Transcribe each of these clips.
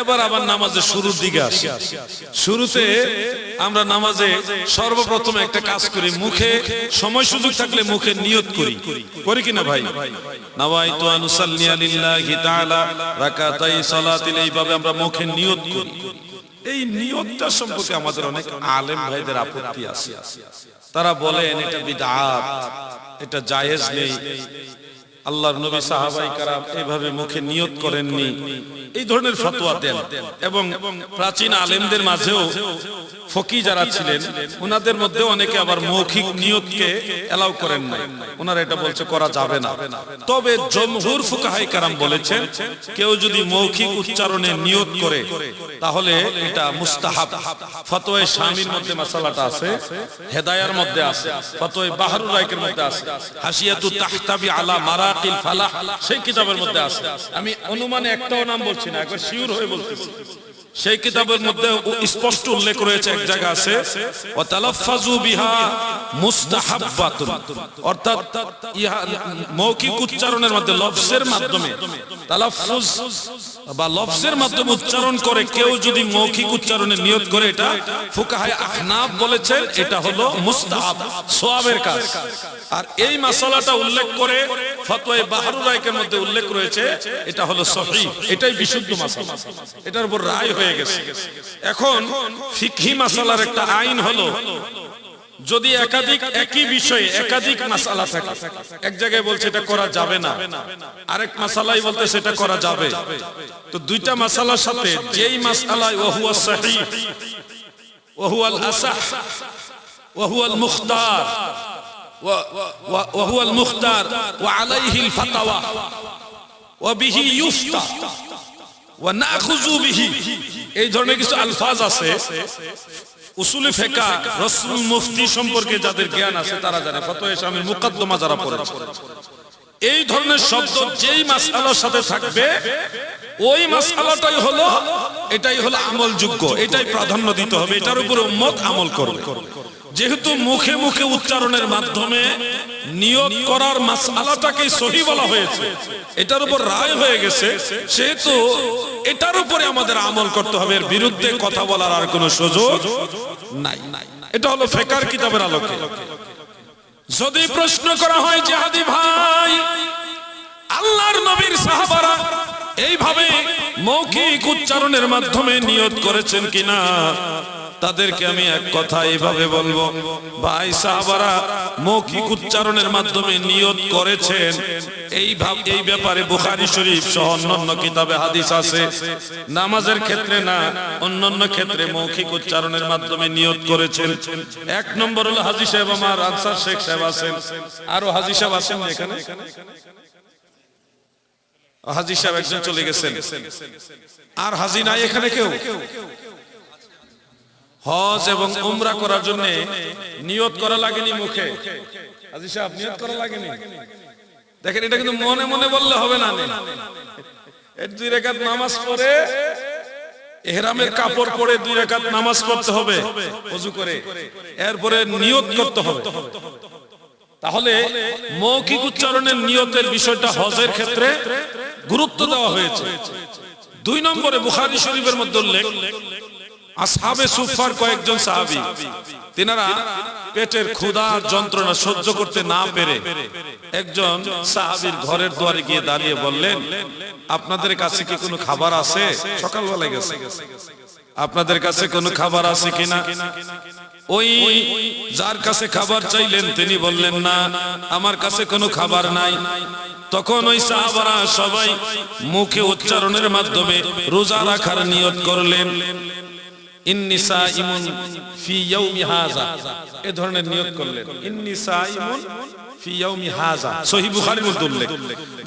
এবার আবার নামাজের শুরুর দিকে আসি। শুরুতে আমরা নামাজে সর্বপ্রথম একটা কাজ করি মুখে সময় সুযোগ থাকলে মুখে নিয়ত করি। করি। কিনা ভাই? নাওয়াইতু আনুসাল্লি লিল্লাহি তাআলা। রাকাতাই সালাতিল এইভাবে আমরা মুখে নিয়ত করি। এই নিয়তটা সম্পর্কে আমাদের অনেক আলেম ভাইদের আপত্তি আছে। তারা বলেন এটা বিদআত এটা জায়েজ নেই। আল্লাহর নবী সাহাবাই কারাম এইভাবে মুখে নিয়ত করেননি। এই ধরনের ফতোয়া দেন এবং প্রাচীন আলেমদের মাঝেও ফকি যারা ছিলেন, ওনাদের মধ্যে অনেকে আবার মৌখিক নিয়তকে এলাও করেন নাই। ওনারা এটা বলছে, করা যাবে না। তবে জমহুর ফুকাহাই কারাম বলেছেন, কেউ যদি মৌখিক উচ্চারণে নিয়ত করে, তাহলে এটা মুস্তাহাব। ফতোয় স্বামীর মধ্যে মাসালাটা আছে, হেদায়ার মধ্যে আছে ফতোয় বাহারুর রায়কের মধ্যে আছে হাসিয়াতু তাহতাবি আলা মারাকিল ফালাহ, সেই কিতাবের মধ্যে আছে। আমি অনুমানে একটাও নাম বলছি না, একবার শিওর হয়ে বলতেছি। সেই কিতাবের মধ্যে স্পষ্ট উল্লেখ রয়েছে, এক জায়গা আছে অর্থাৎ ইহা মৌখিক উচ্চারণের মধ্যে, লফজের মাধ্যমে, তালাফফুজ বা লফজের মাধ্যমে উচ্চারণ করে কেউ যদি মৌখিক উচ্চারণে নিয়ত করে, এটা ফুকাহায়ে আহনাফ বলেছেন, এটা হলো মুস্তাহাব সওয়াবের কাজ। আর এই মাসালাটা উল্লেখ করে ফতোয়ায়ে বাহারুর রায়কের মধ্যে উল্লেখ রয়েছে, এটা হলো সহিহ, এটাই বিশুদ্ধ মাসালা। এটার উপর রায় হয়ে গেছে এখন ফিকহি মাসালার একটা আইন হলো যদি একাধিক একই বিষয়ে একাধিক মাসালা থাকে এক জায়গায় বলছে এটা করা যাবে না আরেক মাসালাই বলতে সেটা করা যাবে তো দুইটা মাসালার সাথে যেই মাসালায় ওহুয়া সহিহ ওহুয়াল আসাহ ওহুয়াল মুখতার وهو المختار وعليه الفتوى وبه يفتى ونأخذ به এই ধরনের কিছু আলফাজ আছে। উসুলে ফেকা, রসুল সম্পর্কে যাদের জ্ঞান আছে, তারা যারা এই ধরনের শব্দ যেই সাথে থাকবে, ওই হলো, এটাই হলো আমলযোগ্য। এটাই প্রাধান্য দিতে হবে। এটার আমল যেহেতু মুখে মুখে উচ্চারণের মাধ্যমে নিয়ত করার মাসআলাটাকে সহি বলা হয়েছে। এটার উপর রায় হয়ে গেছে। সেহেতু এটার উপরে আমাদের আমল করতে হবে। এর বিরুদ্ধে কথা বলার আর কোনো সুযোগ নাই। এটা হলো ফেকার কিতাবের আলোকে। যদি প্রশ্ন করা হয়, জাহাদি ভাই, আল্লাহর নবীর সাহাবারা এইভাবে মৌখিক উচ্চারণের মাধ্যমে নিয়ত করেছেন কিনা? তাদেরকে আমি এক কথা এইভাবে বলব। ভাই সাহাবারা মৌখিক উচ্চারণের মাধ্যমে নিয়ত করেছেন। এই ভাব, এই ব্যাপারে বুখারী শরীফ সহ অন্যান্য কিতাবে হাদিস আছে। নামাজের ক্ষেত্রে না, অন্যান্য ক্ষেত্রে মৌখিক উচ্চারণের মাধ্যমে নিয়ত করেছেন। এক নম্বর হলো হাজী সাহেব আমার, আনসার শেখ সাহেব আছেন। আরও হাজী সাহেব আছেন এখানে? হাজী সাহেব একজন চলে গেছেন। আর হাজি নাই এখানে কেউ? হজ এবং উমরা করার জন্য নিয়ত করা লাগেনি মুখে। হাজি সাহেব, নিয়ত করা লাগেনি? দেখেন, এটা কিন্তু মনে মনে বললে হবে না দুই রেখাত নামাজ পড়ে, এহরামের কাপড় পরে দুই রেখাত নামাজ পড়তে হবে, অজু করে। এরপরে নিয়ত করতে হবে। তাহলে মৌখিক উচ্চারণের নিয়তের বিষয়টা হজের ক্ষেত্রে গুরুত্ব দেওয়া হয়েছে। দুই নম্বরে বুখারী শরীফের মধ্যে উল্লেখ আসহাবে সুফার কয়েকজন সাহাবি। তিনারা পেটের ক্ষুধার যন্ত্রণা সহ্য করতে না পেরে একজন সাহাবীর ঘরের দুয়ারে গিয়ে দাঁড়িয়ে বললেন, আপনাদের কাছে কি কোনো খাবার আছে? সকালবেলা গেছে। আপনাদের কাছে কোনো খাবার আছে কিনা? ওই যার কাছে খাবার চাইলেন তিনি বললেন, না, আমার কাছে কোনো খাবার নাই। তখন ওই সাহাবারা সবাই মুখে উচ্চারণের মাধ্যমে রোজা রাখার নিয়ত করলেন।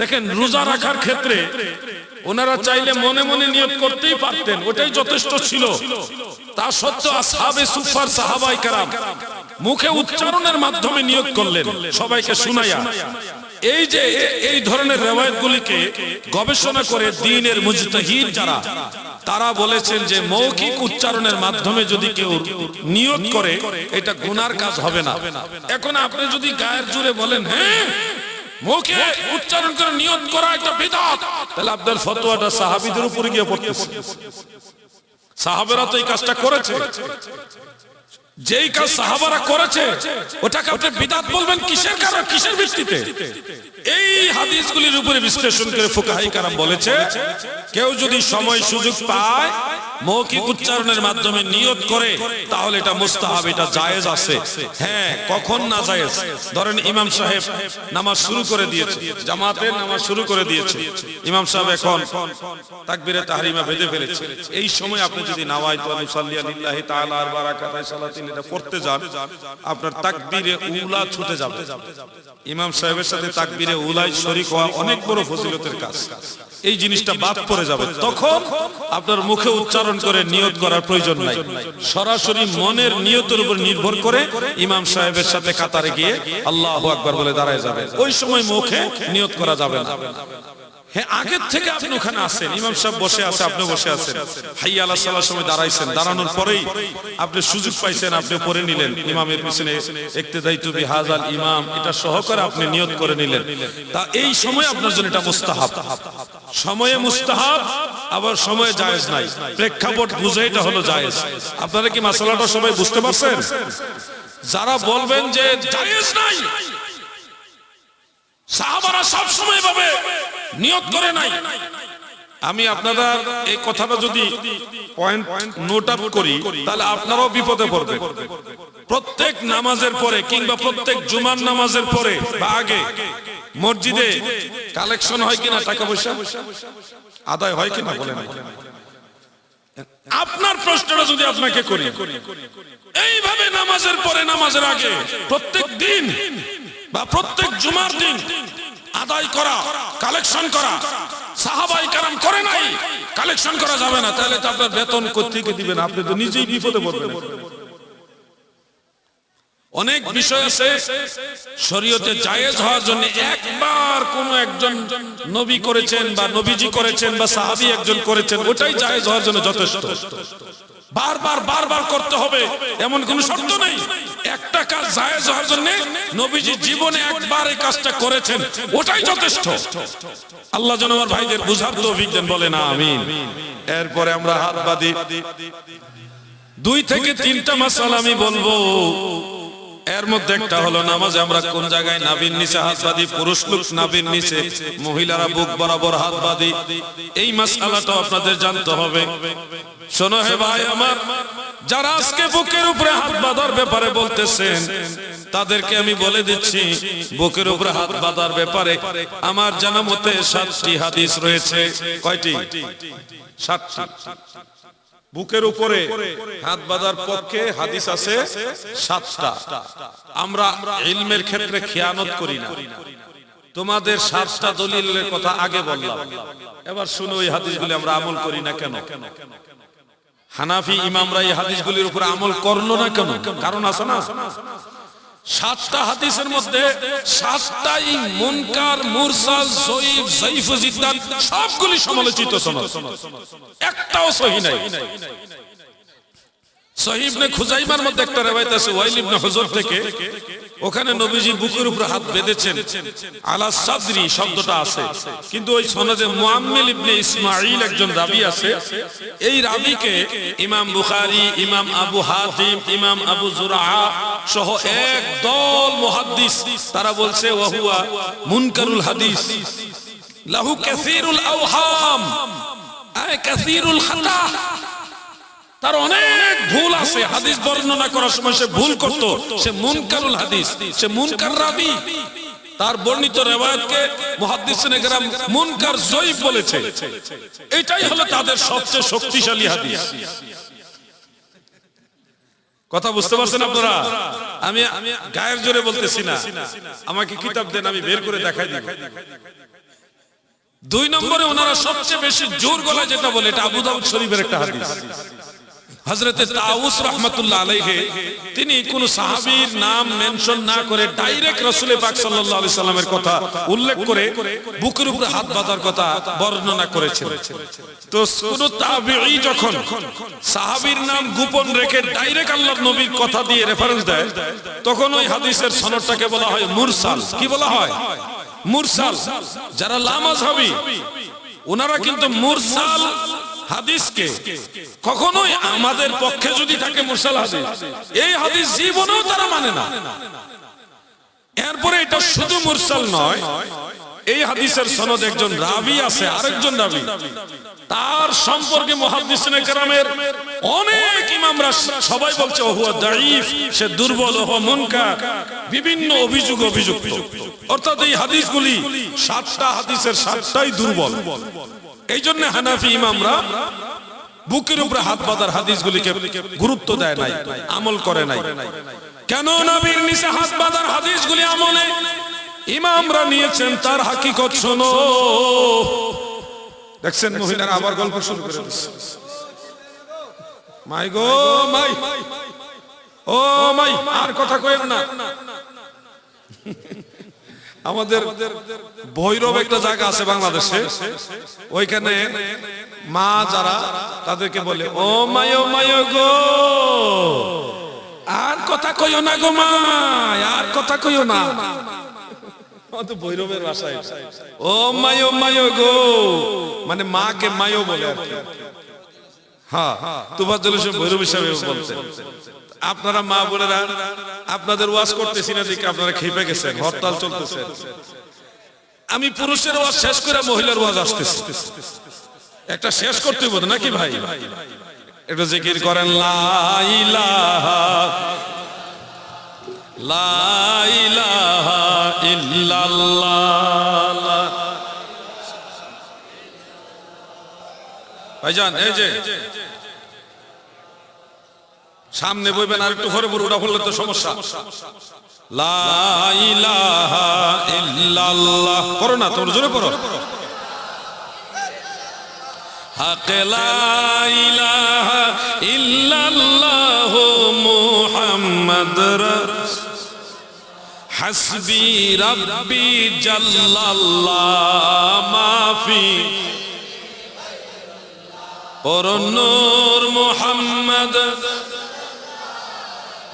দেখেন, রোজা রাখার ক্ষেত্রে ওনারা চাইলে মনে মনে করতেই পারতেন, ওটাই যথেষ্ট ছিল। তা সত্ত্বেও সুফার সাহাবাই কারাম মুখে উচ্চারণের মাধ্যমে নিয়োগ করলেন। সবাইকে শুনাইয়া, এই যে, এই ধরনের রেওয়ায়তগুলিকে গবেষণা করে দিনের মুজতাহিদ যারা তারা বলেছেন যে মৌখিক উচ্চারণের মাধ্যমে যদি কেউ নিয়ত করে, এটা গুনার কাজ হবে না। এখন আপনি যদি গায়ের জুড়ে বলেন হ্যাঁ মুখে উচ্চারণ করে নিয়ত করা একটা বিদাত তাহলে আপনার ফতোয়াটা সাহাবীদের উপরে গিয়ে পড়তেছে। সাহাবেরা তো এই কাজটা করেছে। যেই কাজ সাহাবারা করেছে, ওটাকে আপনি বিদাত বলবেন কিসের কারণ, কিসের ভিত্তিতে? এই হাদিসগুলির উপরে বিশ্লেষণ করে ফুকাহাই কারাম বলেছে কেউ যদি সময় সুযোগ পায় মৌখিক উচ্চারণের মাধ্যমে নিয়ত করে, তাহলে এটা মুস্তাহাব, এটা জায়েজ আছে। হ্যাঁ কখন না জায়েজ? ধরেন ইমাম সাহেব নামাজ শুরু করে দিয়েছে, জামাতের নামাজ শুরু করে দিয়েছে। ইমাম সাহেব এখন তাকবীরে তাহরিমা বেঁধে ফেলেছে। এই সময় আপনি যদি নাওয়াইতু আনুসাল্লিয়া লিল্লাহি তাআলা আর বারাকাতাই সালাতিন এটা পড়তে যান, আপনার তাকবীরে উলা ছুটে যাবে। ইমাম সাহেবের সাথে তাকবীরে উলাই শরীক হওয়া অনেক বড় ফজিলতের কাজ। এই জিনিসটা বাদ পড়ে যাবে। তখন আপনার মুখে উচ্চারণ করে নিয়ত করার প্রয়োজন নাই। সরাসরি মনের নিয়তের উপর নির্ভর করে ইমাম সাহেবের সাথে কাতারে গিয়ে আল্লাহ আকবর বলে দাঁড়ায় যাবে। ওই সময় মুখে নিয়ত করা যাবে না। হ্যাঁ আগের থেকে আপনি ওখানে আছেন ইমাম সাহেব বসে আছে আপনি বসে আছেন। হাইয়া আল্লাহ সাল্লাহ সময় দাঁড়াইছেন দাঁড়ানোর পরেই আপনি সুযোগ পাইছেন আপনি পড়ে নিলেন। ইমামের পিছনে ইমাম এটা সহকারে আপনি নিয়ত করে নিলেন। তা এই সময় আপনার জন্য এটা মুস্তাহাব। সময়ে মুস্তাহাব আবার সময়ে জায়েজ নাই। প্রেক্ষাপট বুঝে এটা হলো জায়েজ। আপনারা কি মাসালাটা সবাই বুঝতে পারছেন? যারা বলবেন যে জায়েজ নাই সাহাবারা সব সময় ভাবে নিয়ত করে নাই। আমি আপনারা এই কথাটা যদি পয়েন্ট নোট আপ করি, তাহলে আপনারাও বিপদে পড়বেন। প্রত্যেক নামাজের পরে কিংবা প্রত্যেক জুমার নামাজের পরে বা আগে মসজিদে কালেকশন হয় কিনা, টাকা পয়সা? আদায় হয় কিনা বলেন আপনার প্রশ্নটা যদি আপনাকে করি, এইভাবে নামাজের পরে, নামাজের আগে প্রত্যেক দিন বা প্রত্যেক জুমার দিন আদায় করা, কালেকশন করা। সাহাবাই কারাম করে নাই, কালেকশন করা যাবে না। তাহলে তো আপনার বেতন কোথেকে দিবেন? আপনি তো নিজেই বিপদে পড়বেন। অনেক বিষয় আছে। শরীয়তে জায়েজ হওয়ার জন্য একবার কোন একজন নবী করেছেন বা নবীজি করেছেন বা সাহাবী একজন করেছেন, ওটাই জায়েজ হওয়ার জন্য যথেষ্ট। বারবার বারবার করতে হবে, এমন কোন শর্ত নেই। একটা কাজ জায়েজ হওয়ার জন্য নবীজি জীবনে একবার এই কাজটা করেছেন, ওটাই যথেষ্ট। আল্লাহ যেন আমার ভাইদের বুঝার তৌফিক দেন বলে না আমিন। এরপরে আমরা হাত বাঁধি। দুই থেকে তিনটা মাসালা আমি বলব। এর মধ্যে একটা হলো নামাজে আমরা কোন জায়গায় নাবির নিচে হাত বাঁধি, পুরুষ লোক নাবির নিচে, মহিলারা বুক বরাবর হাত বাঁধি। এই মাসালাটা আপনাদের জানতে হবে। শোনো হে ভাই আমার, যারা আজকে বুকের উপরে হাত বাঁধার ব্যাপারে বলতেছেন, তাদেরকে আমি বলে দিচ্ছি, বুকের উপরে হাত বাঁধার ব্যাপারে আমার জানা মতে সাতটি হাদিস রয়েছে। কয়টি? সাতটি। বুকের উপরে হাত বাঁধার পক্ষে হাদিস আছে সাতটা। আমরা ইলমের ক্ষেত্রে খেয়ানত করি না। তোমাদের সাতটা দলিলের কথা আগে বললাম। এবার শুনো ওই হাদিসগুলি আমরা আমল করি না কেন? হানাফি ইমামরা এই হাদিসগুলির উপর আমল করল না কেন? কারণ আছে না। সাতটা হাদিসের মধ্যে সাতটাই মুনকার, মুরসাল, জয়ীফ সাইফ জিদ্দান সবগুলি সমালোচিত সনদ। একটাও সহি নাই। সহিব নে খুজাইমার মধ্যে একটা রেওয়ায়েত আছে, ওয়াইল ইবনে হুজুর থেকে, ওখানে নবীজি বুকের উপরে হাত বেঁধেছেন। আলা সাদরি শব্দটা আছে, কিন্তু ওই সনদে মুআম্মিল ইবনে ইসমাঈল একজন রাবী আছে। এই রাবীকে ইমাম বুখারী, ইমাম আবু হাতিম, ইমাম আবু জুরআ সহ এক দল মুহাদ্দিস, তারা বলছে ওয়াহুয়া মুনকারুল হাদিস। লাহু কাসীরুল আওহাম। আয় কাসীরুল খাতা। তার অনেক ভুল আছে। হাদিস বর্ণনা করার সময় সে ভুল করত। সে মুনকারুল হাদিস। সে মুনকার রাবি। তার বর্ণিত রেওয়ায়াতকে মুহাদ্দিসিনে কেরাম মুনকার জয়ীফ বলেছে। এটাই হলো তাদের সবচেয়ে শক্তিশালী হাদিস। কথা বুঝতে পারছেন আপনারা? আমি আমি গায়ের জোরে বলতেছি না। আমাকে কিতাব দেন, আমি বের করে দেখাই দিব। দুই নম্বরে ওনারা সবচেয়ে বেশি জোর গলায় যেটা বলে, এটা আবু শরীফের একটা হাদিস। হযরতে তাউস রাহমাতুল্লাহ আলাইহি, তিনি কোন সাহাবীর নাম মেনশন না করে ডাইরেক্ট রাসূল পাক সাল্লাল্লাহু আলাইহি সাল্লামের কথা উল্লেখ করে বুকের উপরে হাত বাঁধার কথা বর্ণনা করেছেন। তো কোন তাবিঈ যখন সাহাবীর নাম গোপন রেখে ডাইরেক্ট আল্লাহর নবীর কথা দিয়ে রেফারেন্স দেয়, তখন ওই হাদিসের সনদটাকে বলা হয় মুরসাল। কি বলা হয়? মুরসাল। যারা লামাজ হবি ওনারা কিন্তু মুরসাল হাদিসকে কখনোই আমাদের পক্ষে যদি থাকে মুরসাল হাদিস এই হাদিস জীবনেও তারা মানে না। এরপরে এটা শুধু মুরসাল নয়, এই হাদিসের সনদ একজন রাবি আছে, আরেকজন রাবি। তার সম্পর্কে মুহাদ্দিসিনে কেরামের অনেক ইমামরা সবাই বলছে ও হুয়া দাঈফ, সে দুর্বল ও মুনকার। বিভিন্ন অভিযোগ অভিযুক্ত। অর্থাৎ এই হাদিসগুলি সাতটা হাদিসের সাতটাই দুর্বল। এই জন্য হানাফি ইমামরা বুকের উপরে হাত বাঁধার হাদিসগুলিকে গুরুত্ব দেয় নাই, আমল করে নাই। কেন নবীর নিচে হাত বাঁধার হাদিসগুলি আমলে? ইমামরা নিয়েছেন, তার হাকিকত শোনো। দেখছেন মহিলারা আবার গল্প শুরু করে মাই গো, মাই। ও মাই, আর কথা কইেন না। আমাদের ভৈরব একটা জায়গা আছে বাংলাদেশে। ওইখানে মা যারা তাদেরকে বলে ও মায় মায় গো! আর কথা কইও না গো মা আর কথা কইও না। ভৈরবের ভাষায় ও মায়ো মায়ো গো! মানে মাকে মায়ো বলে আর কি। হ্যাঁ ভৈরব হিসাবে আপনারা মা বোনেরা, আপনাদের ওয়াজ করতেছি না দেখে আপনারা খেপে গেছেন, হরতাল চলতেছে। আমি পুরুষের ওয়াজ শেষ করে মহিলার ওয়াজ আসতেছি। একটা শেষ করতে বলতে নাকি ভাই? একটু জিকির করেন ভাইজান, এই যে সামনে বইবেন আর একটু ঘরে ওটা বললে তো সমস্যা। পড়ো না তোর জোরে পড়ো। হাসবি রাব্বি জাল্লাল্লাহ, মাফি। পর নূর মুহাম্মদ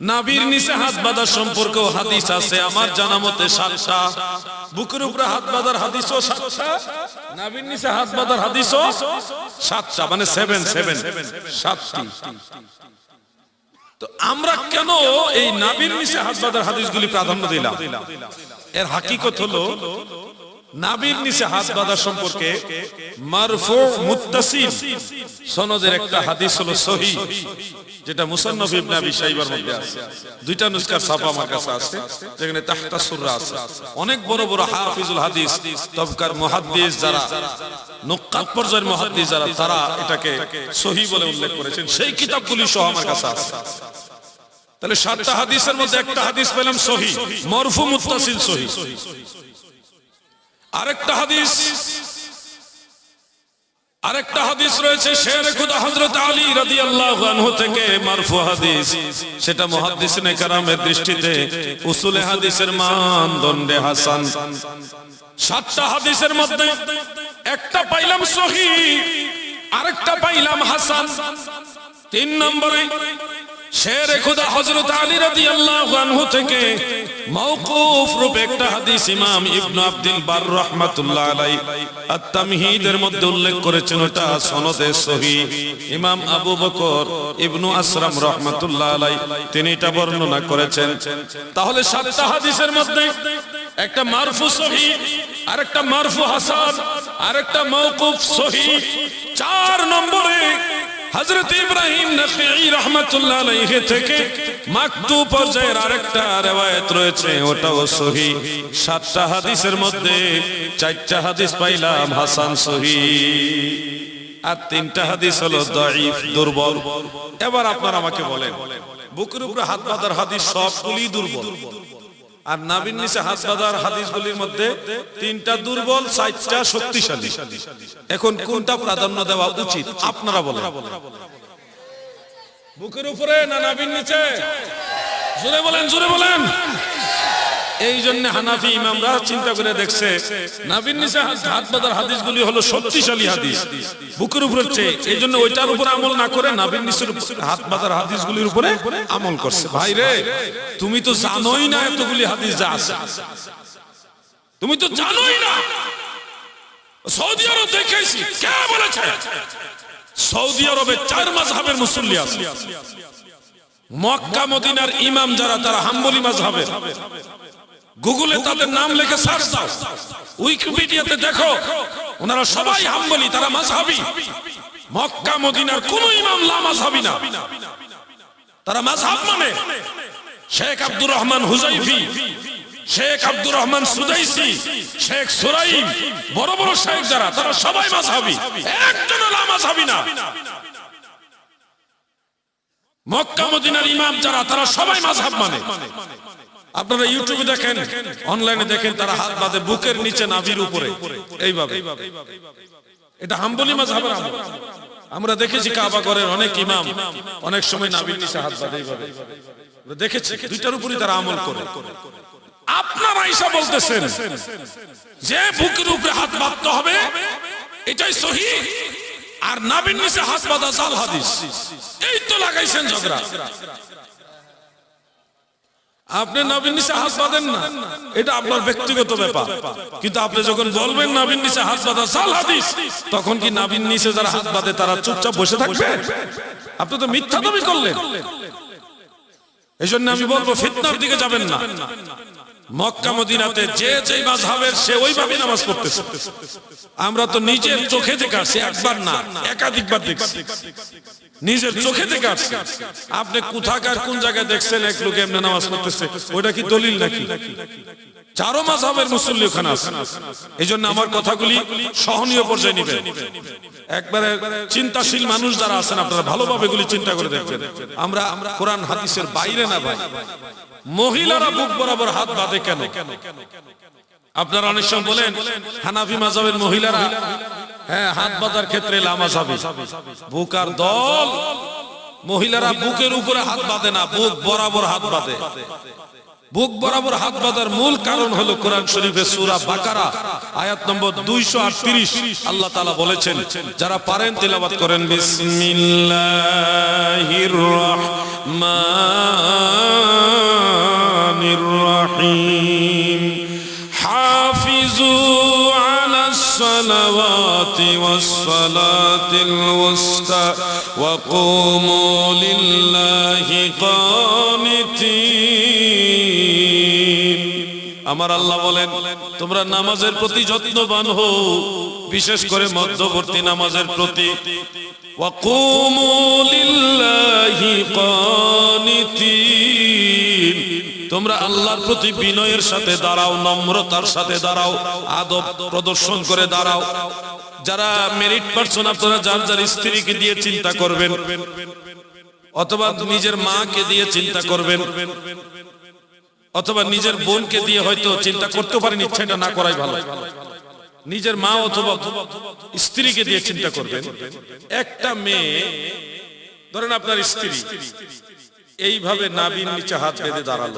নাবির নিচে হাত বাঁধার সম্পর্কে হাদিস আছে, আমার জানা মতে সাতটা। বুকের উপরে হাত বাঁধার হাদিসও সাতটা, নাবির নিচে হাত বাঁধার হাদিসও সাতটা মানে সেভেন সেভেন সাতটি। তো আমরা কেন এই নাবির নিচে হাত বাঁধার হাদিসগুলি প্রাধান্য দিলাম? এর হাকিকত হলো নাবির নিচে হাত বাঁধা সম্পর্কে সনদের একটা হাদিস হলো সহি, যেটা মুসান্নফ মধ্যে আছে। দুইটা নুসখার ছাপা আমার কাছে আছে, যেখানে তাহতা সূরা আছে। অনেক বড় বড় হাফিজুল হাদিস, তবকার মুহাদ্দিস যারা যারা এটাকে বলে উল্লেখ করেছেন। সেই কিতাবগুলি তাহলে সাতটা হাদিসের মধ্যে একটা হাদিস পেলাম সহি, মরফু মুত্তাসিল সহি। আরেকটা হাদিস। আরেকটা হাদিস রয়েছে শের খুদা হযরত আলী রাদিয়াল্লাহু আনহু থেকে, মারফু হাদিস। সেটা মুহাদ্দিসিনে কেরামের দৃষ্টিতে, উসুলে হাদিসের মানদণ্ডে হাসান। সাতটা হাদিসের মধ্যে একটা পাইলাম সহি, আরেকটা পাইলাম হাসান। তিন নম্বরে শের খুদা হযরত আলী রাদিয়াল্লাহু আনহু থেকে মওকুফ রূপে একটা হাদিস ইমাম ইবনে আব্দুল বার রাহমাতুল্লাহ আলাইহি আত-তামহীদের মধ্যে উল্লেখ করেছেন, ওটা সনদে সহিহ ইমাম আবু বকর ইবনু আসরাম রাহমাতুল্লাহ আলাইহি তিনি এটা বর্ণনা করেছেন। তাহলে সাতটা হাদিসের মধ্যে একটা মারফু সহি আর একটা মারফু হাসান আর একটা মওকুফ সহি, চার নম্বরে হযরত ইব্রাহিম নখঈ রাহমাতুল্লাহ থেকে মাকতু পর্যায়ের আরেকটা রওয়ায়াত রয়েছে, ওটাও সহি। সাতটা হাদিসের মধ্যে চারটা হাদিস পাইলাম, হাসান সহি। আর তিনটা হাদিস হলো দাঈফ, দুর্বল। এবার আপনারা আমাকে বলেন, বুকের উপরে হাত বাঁধার হাদিস সবগুলি দুর্বল। আর নাবিন নিচে হাত বাঁধার হাদিসগুলির মধ্যে তিনটা দুর্বল, চারটা শক্তিশালী। এখন কোনটা প্রাধান্য দেওয়া উচিত? আপনারা বলেন। বুকের উপরে না নাবিন নিচে? জোরে বলেন জোরে বলেন। এই জন্য হানাফি ইমামরা চিন্তা করে দেখছে নাবিন নিচে হাত- বাঁধার হাদিসগুলি হলো শক্তিশালী হাদিস। বুকের উপরে এই জন্য ওইটার উপর আমল না করে নাবিন উপর- হাত বাঁধার হাদিসগুলির উপরে আমল করছে। ভাই রে, তুমি তো জানোই না এতগুলি হাদিস যা আছে। তুমি তো জানোই না। সৌদি আরব দেখেছি, কে বলেছে? সৌদি আরবে চার মাযহাবের মুসল্লি আছে। মক্কা, মদিনার ইমাম যারা, তারা হাম্বলি মাযহাবের। গুগলে তাদের নাম লিখে সার্চ দাও। উইকিপিডিয়াতে দেখো ওনারা সবাই হাম্বলি তারা মাযহাবী মক্কা মদিনার কোন ইমাম লা মাযহাবী না। তারা মাযহাব মানে শেখ আব্দুর রহমান হুজাইফি শেখ আব্দুর রহমান সুদাইসি শেখ সুরাইম বড় বড় শেখ যারা তারা সবাই মাযহাবী একজন লা মাযহাবী না। মক্কা মদিনার ইমাম যারা তারা সবাই মাযহাব মানে। আপনারা ইউটিউবে দেখেন অনলাইনে দেখেন তারা হাত বাঁধে বুকের নিচে নাভির উপরে। এইভাবে। এটা হাম্বলি মাযহাবের আমল। আমরা দেখেছি কাবা ঘরের অনেক ইমাম, অনেক সময় নাভির নিচে হাত বাঁধে এইভাবে। দেখেছি, দুইটার উপরই তারা আমল করে। আপনারা ঈসা বলতেছেন, যে বুকের উপরে হাত বাঁধতে হবে, এটাই সহি, আর নাভির নিচে হাত বাঁধা জাল হাদিস। এই তো লাগাইছেন ঝগড়া। আপনি নবীন নিচে হাত বাঁধেন না। এটা আপনার ব্যক্তিগত ব্যাপার। কিন্তু আপনি যখন বলবেন নবীন নিচে হাত বাঁধা, সাল হাদিস, তখন কি নবীন নিচে যারা হাত বাঁধে, তারা চুপচাপ বসে থাকবে? আপনি তো মিথ্যা দাবি করলেন। এই জন্য আমি বলব, ফিতনার দিকে যাবেন না। মক্কা যে যে মাযহাবের, সে ওইভাবে নামাজ পড়তেছে। আমরা তো নিজের চোখে দেখা সে একবার না, একাধিকবার দেখছি। নিজের চোখে দেখে আসছি আপনি কোথাকার, কোন জায়গায় দেখছেন, এক লোক এমনি নামাজ পড়তেছে ওটা কি দলিল নাকি? চারো মাযহাবের মুসল্লি ওখানে আছে। এই জন্য আমার কথাগুলি সহনীয় পর্যায়ে নিবেন। একবারে চিন্তাশীল মানুষ যারা আছেন, আপনারা ভালোভাবে এগুলি চিন্তা করে দেখবেন। আমরা কোরআন, হাদিসের বাইরে না ভাই। মহিলারা বুক বরাবর হাত বাঁধে কেন? আপনারা অনেক সময় বলেন, হানাফি মাযহাবের মহিলারা হ্যাঁ হাত বাঁধার ক্ষেত্রে লামাজ হবে। বুকার দল, মহিলারা বুকের উপরে হাত বাঁধে না, বুক বরাবর হাত বাঁধে। বুক বরাবর হাত বাঁধার মূল কারণ হলো কোরআন শরীফে সূরা বাকারা, আয়াত নম্বর 238 আল্লাহ তাআলা বলেছেন, যারা পারেন তেলাওয়াত করেন, বিসমিল্লাহির রাহমানির রাহিম। হাফিজুন الصلوات والصلاة الوسطى وقوموا لله قانتين আমার আল্লাহ বলেন তোমরা নামাজের প্রতি যত্নবান হও বিশেষ করে মধ্যবর্তী নামাজের প্রতি وقوموا لله قانتين তোমরা আল্লাহর প্রতি বিনয়ের সাথে দাঁড়াও, নম্রতার সাথে দাঁড়াও, আদব প্রদর্শন করে দাঁড়াও। যারা মেরিট পারসন আপনারা যার যার স্ত্রীকে দিয়ে চিন্তা করবেন, অথবা নিজের মাকে দিয়ে চিন্তা করবেন, অথবা নিজের বোনকে দিয়ে হয়তো চিন্তা করতে পারেন, ইচ্ছাটা না করাই ভালো। নিজের মা অথবা স্ত্রীকে দিয়ে চিন্তা করবেন। একটা মেয়ে, ধরেন আপনার স্ত্রী এইভাবে নাবির নিচে হাত বেঁধে দাঁড়াল।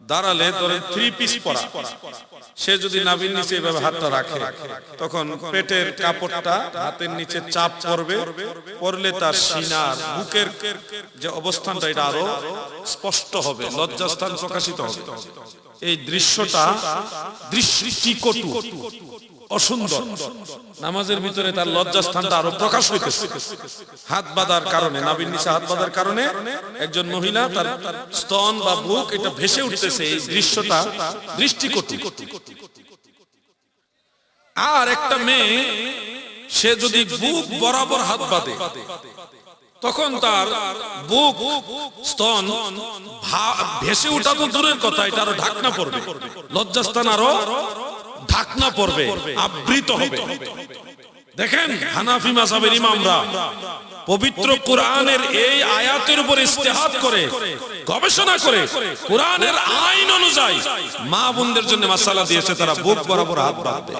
দাঁড়ালে ধরেন থ্রি পিস পরা। সে যদি নাবির নিচে এভাবে হাতটা রাখে তখন পেটের কাপড়টা হাতের নিচে চাপ পড়বে পড়লে তার সিনার বুকের যে অবস্থানটা এটা আরও স্পষ্ট হবে লজ্জাস্থান প্রকাশিত হবে। এই দৃশ্যটা দৃষ্টিকটু। অসুন্দর। নামাজের ভিতরে তার আরও প্রকাশ হইতেছে। হাত বাঁধার কারণে নাবির নিচে হাত বাঁধার কারণে একজন মহিলা তার স্তন বা বুক এটা ভেসে উঠতেছে, এই দৃশ্যটা আর একটা মেয়ে, সে যদি বুক বরাবর হাত বাঁধে, তখন তার বুক, স্তন ভেসে ওঠা তো দূরের কথা, এটা আরও ঢাকনা পড়বে। লজ্জাস্থান আরও ঢাকনা পড়বে, আবৃত হবে। দেখেন হানাফি মাসাবের ইমামরা পবিত্র কোরআনের এই আয়াতের উপর ইস্তেহাদ করে, গবেষণা করে, কোরআনের আইন অনুযায়ী মা বোনদের জন্য মাসালা দিয়েছে, তারা বুক বরাবর হাত বাঁধবে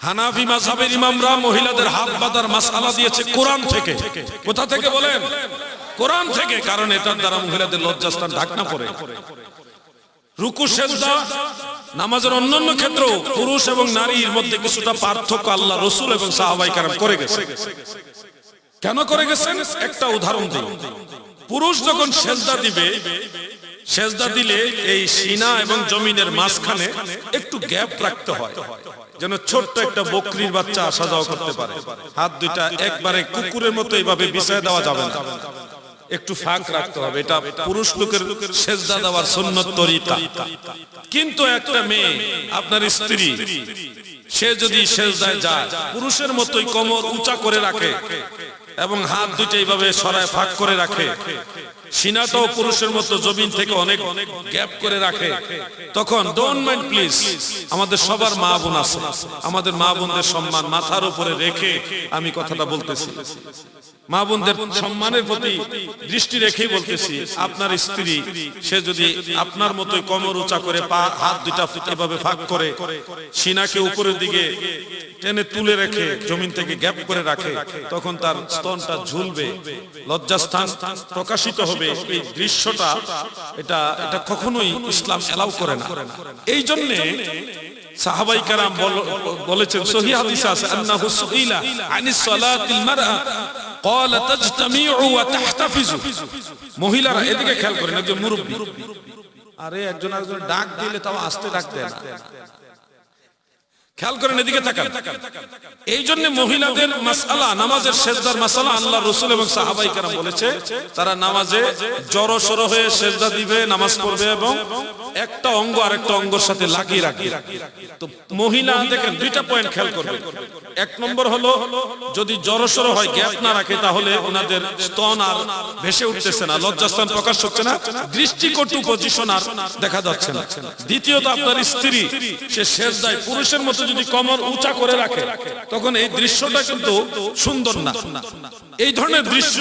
হানাফি মাযহাবের ইমামরা মহিলাদের হাত বাঁধার মাসআলা দিয়েছে কোরআন থেকে। কোথা থেকে বলেন? কোরআন থেকে, কারণ এটার দ্বারা মহিলাদের লজ্জাস্থান ঢাকনা পড়ে। রুকু সেজদা নামাজের অন্যান্য ক্ষেত্রেও পুরুষ এবং নারীর মধ্যে কিছুটা পার্থক্য আল্লাহ রসুল এবং সাহাবাই কারাম করে গেছে। কেন করে গেছেন? একটা উদাহরণ দিই। পুরুষ যখন সেজদা দিবে সেজদা দিলে এই সিনা এবং জমিনের মাঝখানে একটু গ্যাপ রাখতে হয় যেন ছোট্ট একটা বকরির বাচ্চা আসা যাওয়া করতে পারে। হাত দুইটা একবারে কুকুরের মতো এইভাবে বিছায় দেওয়া যাবে না। একটু ফাঁক রাখতে হবে। এটা পুরুষ লোকের সেজদা দেওয়ার সুন্নত তরিকা কিন্তু একটা মেয়ে আপনার স্ত্রী সে যদি সেজদায় যায় পুরুষের মতোই কোমর উঁচা করে রাখে এবং হাত দুইটা এইভাবে সরায় ফাঁক করে রাখে। সিনাটাও পুরুষের মতো জমিন থেকে অনেক গ্যাপ করে রাখে। তখন ডোন্ট মাইন্ড প্লিজ আমাদের সবার মা বোন আছে। আমাদের মা বোনদের সম্মান মাথার উপরে রেখে আমি কথাটা বলতেছি। মা বোনদের সম্মানের প্রতি দৃষ্টি রেখেই বলতেছি, আপনার স্ত্রী, সে যদি আপনার মতোই কমর উঁচা করে পা, হাত দুটা এভাবে ফাঁক করে, সিনাকে উপরের দিকে টেনে তুলে রেখে জমিন থেকে গ্যাপ করে রাখে, তখন তার স্তনটা ঝুলবে, লজ্জাস্থান প্রকাশিত হবে। এই দৃশ্যটা, এটা এটা কখনোই ইসলাম এলাও করে না। এই জন্য সাহাবাই কারাম বলেছেন, সহি হাদিস আছে সুইলা আনিস সালাতিল মারআ। মহিলারা এদিকে খেয়াল করেন, একজন মুরব্বী। আরে একজন একজন ডাক দিলে তাও আসতে ডাকতে না। খেয়াল করেন এদিকে তাকান। এই জন্য মহিলাদের মাসালা নামাজের সেজদার মাসালা আল্লাহ রসুল এবং সাহাবাই কারাম বলেছে, তারা নামাজে জড়ো সড়ো হয়ে সেজদা দিবে, নামাজ পড়বে এবং একটা অঙ্গ আরেকটা অঙ্গর সাথে লাগিয়ে রাখবে। তো মহিলা, দেখেন, দুইটা পয়েন্ট খেয়াল করবে এক নম্বর হলো, যদি জড়সড় হয়, গ্যাপ না রাখে, তাহলে ওনাদের স্তন আর ভেসে উঠতেছে না, লজ্জাস্থান প্রকাশ হচ্ছে না, দৃষ্টিকটু পজিশন আর দেখা যাচ্ছে না। দ্বিতীয়ত, আপনার স্ত্রী, সে শেষদায় পুরুষের মতো যদি কমর উঁচা করে রাখে, তখন এই দৃশ্যটা কিন্তু সুন্দর না। এই ধরনের দৃশ্য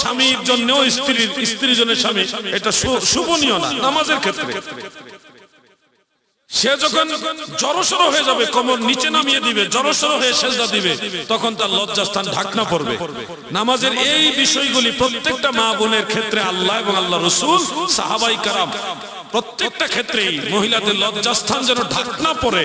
স্বামীর জন্যও, স্ত্রীর স্ত্রীর জন্য স্বামী, এটা শুভনীয় না, নামাজের ক্ষেত্রে। সে যখন জড়সড় হয়ে যাবে, কোমর নিচে নামিয়ে দিবে, জড়সড় হয়ে সেজদা দিবে, তখন তার লজ্জাস্থান ঢাকনা পড়বে। নামাজের এই বিষয়গুলি প্রত্যেকটা মা বোনের ক্ষেত্রে আল্লাহ এবং আল্লাহ রসুল, সাহাবাই কারাম, প্রত্যেকটা ক্ষেত্রেই মহিলাদের লজ্জাস্থান যেন ঢাকনা পড়ে।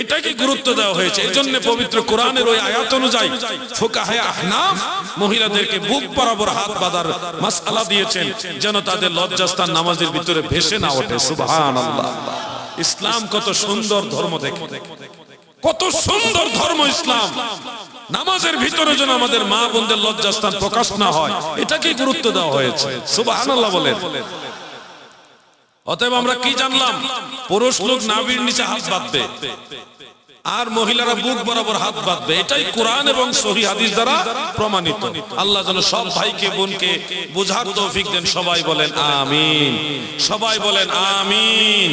এটাকে গুরুত্ব দেওয়া হয়েছে। এই জন্য পবিত্র কোরআনের ওই আয়াত অনুযায়ী ফোকাহে আহনাফ মহিলাদেরকে বুক বরাবর হাত বাঁধার মাসআলা দিয়েছেন, যেন তাদের লজ্জাস্থান নামাজের ভিতরে ভেসে না ওঠে। সুবহানাল্লাহ। ইসলাম কত সুন্দর ধর্ম দেখে। কত সুন্দর ধর্ম ইসলাম। নামাজের ভিতরে যেন আমাদের মা বোনদের লজ্জাস্থান প্রকাশ না হয়, এটাকে গুরুত্ব দেওয়া হয়েছে। সুবহানাল্লাহ বলেন। অতএব আমরা কি জানলাম? পুরুষ লোক নাভির নিচে হাত বাঁধবে আর মহিলারা বুক বরাবর হাত বাঁধবে। এটাই কোরআন এবং সহি হাদিস দ্বারা প্রমাণিত। আল্লাহ যেন সব ভাইকে, বোনকে বোঝার তৌফিক দেন। সবাই বলেন, আমিন। সবাই বলেন, আমিন।